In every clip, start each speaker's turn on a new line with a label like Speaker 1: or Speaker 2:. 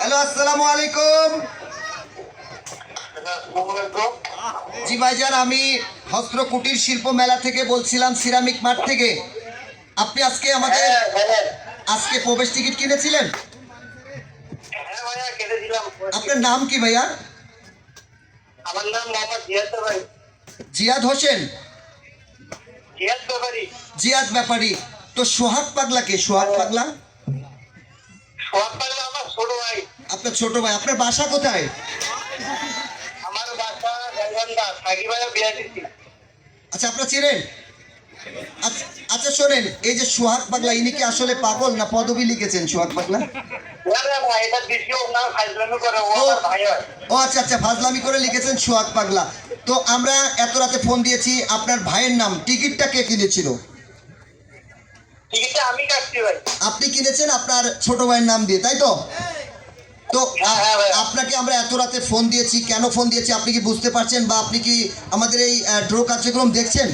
Speaker 1: Hello আসসালামু আলাইকুম। জি ভাইজান আমি হস্ত্র কুটির শিল্প মেলা থেকে বলছিলাম সিরামিক মাঠ থেকে। আপনি আজকে আমাদের আজকে প্রবেশ টিকিট কিনেছিলেন? আপনার নাম কি ভাইয়া?
Speaker 2: আমার নাম মোহাম্মদ জিয়াদ ব্যাপারী
Speaker 1: জিয়াদ হোসেন?
Speaker 2: জিয়াদ ব্যাপারী।
Speaker 1: তো সোহাগ পাগলা কে? সোহাগ পাগলা? আপনার ছোট ভাই। আপনার বাসা কোথায়? আচ্ছা আপনার চেনেন? আচ্ছা আচ্ছা শোনেন এই যে সোহাগ পাগলা ইনি কি আসলে পাগল না পদবি লিখেছেন সোহাগ পাগলা?
Speaker 2: ও
Speaker 1: আচ্ছা আচ্ছা ফাজলামি করে লিখেছেন সোহাগ পাগলা। তো আমরা এত রাতে ফোন দিয়েছি আপনার ভাইয়ের নাম টিকিটটা কে কিনেছিল?
Speaker 2: টিকিটটা আমি
Speaker 1: আপনি কিনেছেন আপনার ছোট ভাইয়ের নাম দিয়ে তাই তো? তো
Speaker 2: হ্যাঁ, হ্যাঁ,
Speaker 1: আপনাকে আমরা এত রাতে ফোন দিয়েছি কেন ফোন দিয়েছি আপনি কি বুঝতে পারছেন বা আপনি কি আমাদের এই ড্র কার্যক্রম দেখছেন?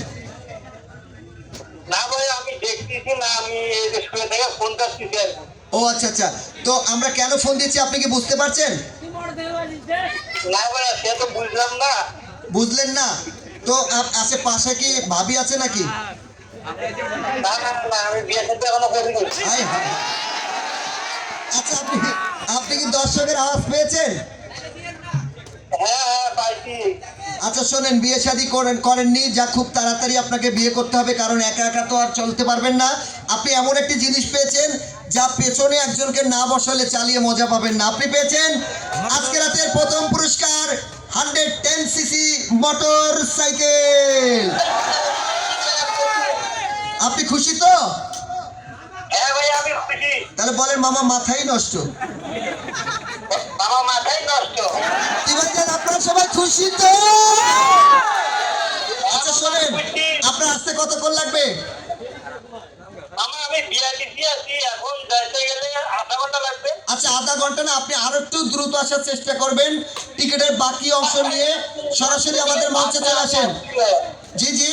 Speaker 2: না ভাই আমি দেখতেছি না আমি শুয়ে থেকে
Speaker 1: ও আচ্ছা আচ্ছা। তো আমরা কেন ফোন দিয়েছি আপনি কি বুঝতে পারছেন?
Speaker 2: না ভাই সে তো বুঝলাম না।
Speaker 1: বুঝলেন না? তো আপ- আশেপাশে কি ভাবি আছে নাকি। আচ্ছা আপনি আপনি কি দর্শকের আওয়াজ পেয়েছেন?
Speaker 2: হ্যাঁ হ্যাঁ
Speaker 1: আচ্ছা শোনেন বিয়ে শাদী করেন করেননি যা খুব তাড়াতাড়ি আপনাকে বিয়ে করতে হবে কারণ একা একা তো আর চলতে পারবেন না। আপনি এমন একটি জিনিস পেয়েছেন যা পেছনে একজনকে না বসালে চালিয়ে মজা পাবেন না। আপনি পেয়েছেন আজকে রাতের প্রথম পুরস্কার hundred ten CC motorcycle. আপনি খুশি তো?
Speaker 2: হ্যাঁ
Speaker 1: তাহলে বলেন মামা মাথাই নষ্ট।
Speaker 2: আমার মাথাই নষ্ট।
Speaker 1: আপনারা সবাই খুশি তো? আচ্ছা শোনেন আপনার আসতে কতক্ষণ লাগবে?
Speaker 2: আমি দিচ্ছি আছি এখন যাইতে গেলে আধা ঘণ্টা লাগবে।
Speaker 1: আচ্ছা আধা ঘণ্টা না আপনি আরও একটু দ্রুত আসার চেষ্টা করবেন। টিকিটের বাকি অংশ নিয়ে সরাসরি আমাদের মঞ্চে চলে আসেন। জি জি।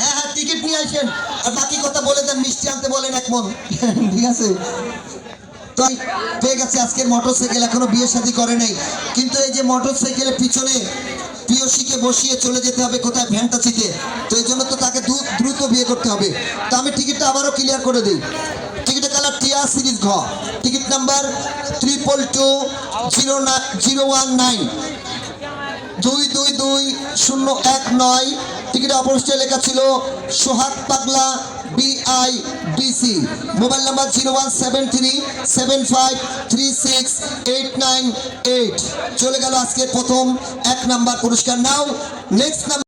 Speaker 1: হ্যাঁ হ্যাঁ টিকিট নিয়ে আসেন। আর বাকি কথা বলে দেন মিষ্টি আনতে বলেন এক মন। ঠিক আছে? তো পেয়ে গেছে আজকের মোটরসাইকেল এখনও বিয়ে শাদী করে নাই। কিন্তু এই যে মোটরসাইকেলের পিছনে প্রিয়সীকে বসিয়ে চলে যেতে হবে কোথায়? ফ্যান্টাসিতে। তো এই জন্য তো তাকে দ্রুত বিয়ে করতে হবে। তো আমি টিকিটটা আবারও ক্লিয়ার করে দিই। সিরিজ ঘ। Ticket number triple two zero zero one nine দুই দুই দুই, শূন্য এক নয়। টিকিটে অপরিষ্কার লেখা ছিল সোহাগ পাগলা BI DC mobile number zero one seven three seven five three six eight nine eight চলে গেল আজকের প্রথম এক নাম্বার পুরস্কার। নাও নেক্সট নাম্বার